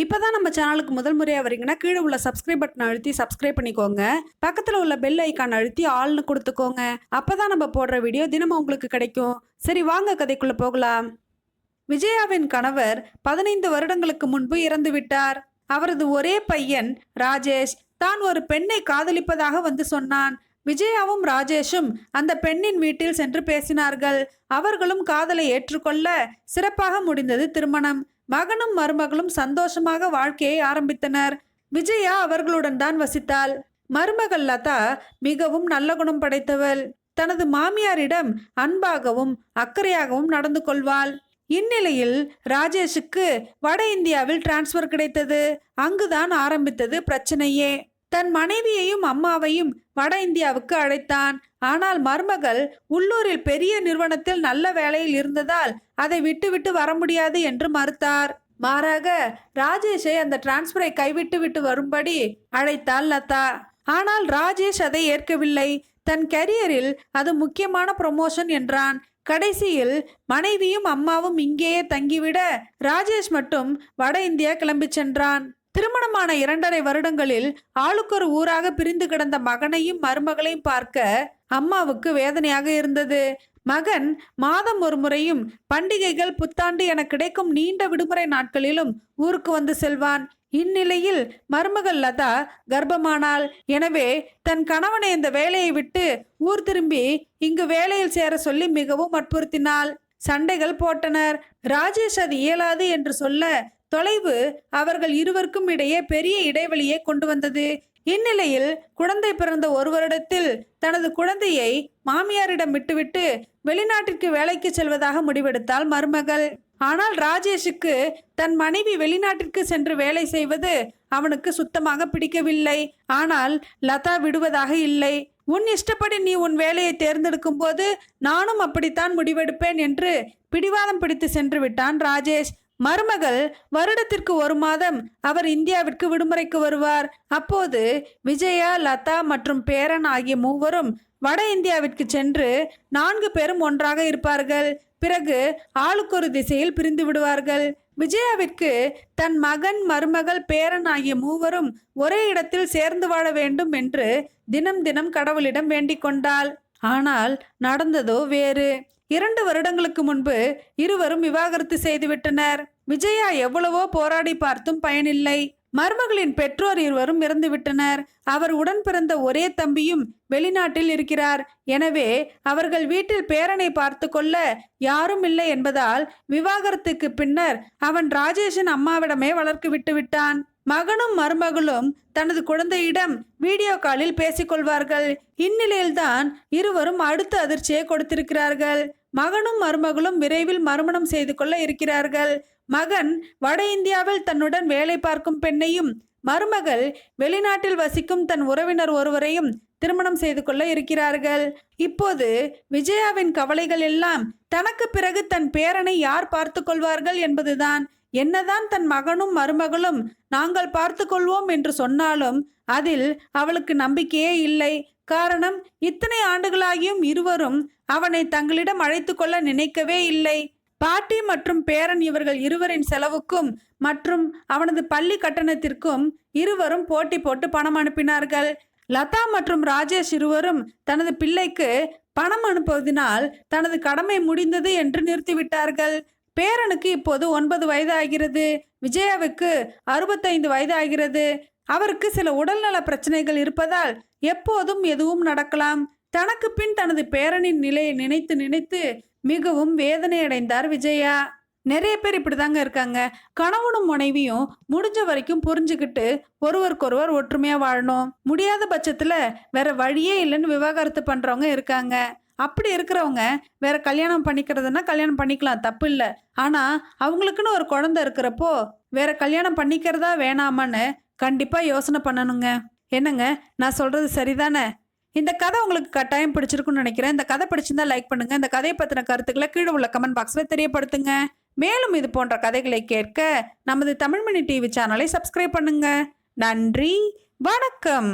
இப்பதான் நம்ம சேனலுக்கு முதல் முறையாக வரீங்கன்னா கீழே உள்ள சப்ஸ்கிரைப் பட்டன் அழுத்தி சப்ஸ்கிரைப் பண்ணிக்கோங்க. பக்கத்தில் உள்ள பெல் ஐக்கான் அழுத்தி ஆள்னு கொடுத்துக்கோங்க. அப்பதான் நம்ம போடுற வீடியோ தினமும் உங்களுக்கு கிடைக்கும். சரி வாங்க கதைக்குள்ளே போகலாம். விஜயாவின் கணவர் பதினைந்து வருடங்களுக்கு முன்பு இறந்து விட்டார். அவரது ஒரே பையன் ராஜேஷ். தான் ஒரு பெண்ணை காதலிப்பதாக வந்து சொன்னான். விஜயாவும் ராஜேஷும் அந்த பெண்ணின் வீட்டில் சென்று பேசினார்கள். அவர்களும் காதலை ஏற்றுக்கொள்ள சிறப்பாக முடிந்தது திருமணம். மகனும் மருமகளும் சந்தோஷமாக வாழ்க்கையை ஆரம்பித்தனர். விஜயா அவர்களுடன் தான் வசித்தாள். மருமகள் லதா மிகவும் நல்ல குணம் படைத்தவள். தனது மாமியாரிடம் அன்பாகவும் அக்கறையாகவும் நடந்து கொள்வாள். இந்நிலையில் ராஜேஷுக்கு வட இந்தியாவில் டிரான்ஸ்ஃபர் கிடைத்தது. அங்குதான் ஆரம்பித்தது பிரச்சனையே. தன் மனைவியையும் அம்மாவையும் வட இந்தியாவுக்கு அழைத்தான். ஆனால் மருமகள் உள்ளூரில் பெரிய நிறுவனத்தில் நல்ல வேலையில் இருந்ததால் அதை விட்டுவிட்டு வர முடியாது என்று மறுத்தார். மாறாக ராஜேஷை அந்த டிரான்ஸ்பரை கைவிட்டு விட்டு வரும்படி அழைத்தாள் லதா. ஆனால் ராஜேஷ் அதை ஏற்கவில்லை. தன் கரியரில் அது முக்கியமான ப்ரொமோஷன் என்றான். கடைசியில் மனைவியும் அம்மாவும் இங்கேயே தங்கிவிட ராஜேஷ் மட்டும் வட இந்தியா கிளம்பிச் சென்றான். திருமணமான இரண்டரை வருடங்களில் ஆளுக்கொரு ஊராக பிரிந்து கிடந்த மகனையும் மருமகளையும் பார்க்க அம்மாவுக்கு வேதனையாக இருந்தது. மகன் மாதம் ஒரு முறையும் பண்டிகைகள் புத்தாண்டு என கிடைக்கும் நீண்ட விடுமுறை நாட்களிலும் ஊருக்கு வந்து செல்வான். இந்நிலையில் மருமகள் லதா கர்ப்பமானாள். எனவே தன் கணவனை இந்த வேலையை விட்டு ஊர் திரும்பி இங்கு வேலையில் சேர சொல்லி மிகவும் வற்புறுத்தினாள். சண்டைகள் போட்டனர். ராஜேஷ் அது இயலாது என்று சொல்ல தொலைவு அவர்கள் இருவருக்கும் இடையே பெரிய இடைவெளியை கொண்டு வந்தது. இந்நிலையில் குழந்தை பிறந்த ஒரு வருடத்தில் தனது குழந்தையை மாமியாரிடம் விட்டுவிட்டு வெளிநாட்டிற்கு வேலைக்கு செல்வதாக முடிவெடுத்தாள் மருமகள். ஆனால் ராஜேஷுக்கு தன் மனைவி வெளிநாட்டிற்கு சென்று வேலை செய்வது அவனுக்கு சுத்தமாக பிடிக்கவில்லை. ஆனால் லதா விடுவதாக இல்லை. உன் இஷ்டப்படி நீ உன் வேலையை தேர்ந்தெடுக்கும் போது நானும் அப்படித்தான் முடிவெடுப்பேன் என்று பிடிவாதம் பிடித்து சென்று விட்டான் ராஜேஷ். மருமகள் வருடத்திற்கு ஒரு மாதம் அவர் இந்தியாவிற்கு விடுமுறைக்கு வருவார். அப்போது விஜயா லதா மற்றும் பேரன் ஆகிய மூவரும் வட இந்தியாவிற்கு சென்று நான்கு பேரும் ஒன்றாக இருப்பார்கள். பிறகு ஆளுக்கொரு திசையில் பிரிந்து விடுவார்கள். விஜயாவிற்கு தன் மகன் மருமகள் பேரன் ஆகிய மூவரும் ஒரே இடத்தில் சேர்ந்து வாழ வேண்டும் என்று தினம் தினம் கடவுளிடம் வேண்டிக் கொண்டாள். ஆனால் நடந்ததோ வேறு. இரண்டு வருடங்களுக்கு முன்பு இருவரும் விவாகரத்து செய்துவிட்டனர் விஜயா எவ்வளவோ போராடி பார்த்தும் பயனில்லை. மருமகளின் பெற்றோர் இருவரும் இறந்துவிட்டனர் அவர் உடன் பிறந்த ஒரே தம்பியும் வெளிநாட்டில் இருக்கிறார். எனவே அவர்கள் வீட்டில் பேரனை பார்த்து கொள்ள யாரும் இல்லை என்பதால் விவாகரத்துக்கு பின்னர் அவன் ராஜேஷின் அம்மாவிடமே வளர்க்கு விட்டு விட்டான். மகனும் மருமகளும் தனது குழந்தையிடம் வீடியோ காலில் பேசிக்கொள்வார்கள். இந்நிலையில்தான் இருவரும் அடுத்த அதிர்ச்சியை கொடுத்திருக்கிறார்கள். மகனும் மருமகளும் விரைவில் மறுமணம் செய்து கொள்ள இருக்கிறார்கள். மகன் வட இந்தியாவில் தன்னுடன் வேலை பார்க்கும் பெண்ணையும் மருமகள் வெளிநாட்டில் வசிக்கும் தன் உறவினர் ஒருவரையும் திருமணம் செய்து கொள்ள இருக்கிறார்கள். இப்போது விஜயாவின் கவலைகள் எல்லாம் தனக்கு பிறகு தன் பேரனை யார் பார்த்து கொள்வார்கள் என்பதுதான். என்னதான் தன் மகனும் மருமகளும் நாங்கள் பார்த்து கொள்வோம் என்று சொன்னாலும் அதில் அவளுக்கு நம்பிக்கையே இல்லை. காரணம் இத்தனை ஆண்டுகளாகியும் இருவரும் அவனை தங்களிடம் அழைத்து கொள்ள நினைக்கவே இல்லை. பாட்டி மற்றும் பேரன் இவர்கள் இருவரின் செலவுக்கும் மற்றும் அவனது பள்ளி கட்டணத்திற்கும் இருவரும் போட்டி போட்டு பணம் அனுப்பினார்கள். லதா மற்றும் ராஜேஷ் இருவரும் தனது பிள்ளைக்கு பணம் அனுப்புவதனால் தனது கடமை முடிந்தது என்று நிறுத்திவிட்டார்கள். பேரனுக்கு இப்போது ஒன்பது வயது ஆகிறது விஜயாவுக்கு அறுபத்தைந்து வயது ஆகிறது அவருக்கு சில உடல்நல பிரச்சனைகள் இருப்பதால் எப்போதும் எதுவும் நடக்கலாம். தனக்கு பின் தனது பேரனின் நிலையை நினைத்து நினைத்து மிகவும் வேதனையடைந்தார் விஜயா. நிறைய பேர் இப்படிதாங்க இருக்காங்க. கணவனும் மனைவியும் முடிஞ்ச வரைக்கும் புரிஞ்சுக்கிட்டு ஒருவருக்கொருவர் ஒற்றுமையா வாழணும். முடியாத பட்சத்துல வேற வழியே இல்லைன்னு விவாகரத்து பண்றவங்க இருக்காங்க. அப்படி இருக்கிறவங்க வேற கல்யாணம் பண்ணிக்கிறதுனா கல்யாணம் பண்ணிக்கலாம் தப்பு இல்லை. ஆனால் அவங்களுக்குன்னு ஒரு குழந்தை இருக்கிறப்போ வேற கல்யாணம் பண்ணிக்கிறதா வேணாமான்னு கண்டிப்பாக யோசனை பண்ணணுங்க. என்னங்க? நான் சொல்கிறது சரிதானே? இந்த கதை உங்களுக்கு கட்டாயம் பிடிச்சிருக்குன்னு நினைக்கிறேன். இந்த கதை பிடிச்சிருந்தா லைக் பண்ணுங்க. இந்த கதையை பற்றின கருத்துக்களை கீழே உள்ள கமெண்ட் பாக்ஸில் தெரியப்படுத்துங்க. மேலும் இது போன்ற கதைகளை கேட்க நமது தமிழ்மணி டிவி சேனலை சப்ஸ்கிரைப் பண்ணுங்க. நன்றி. வணக்கம்.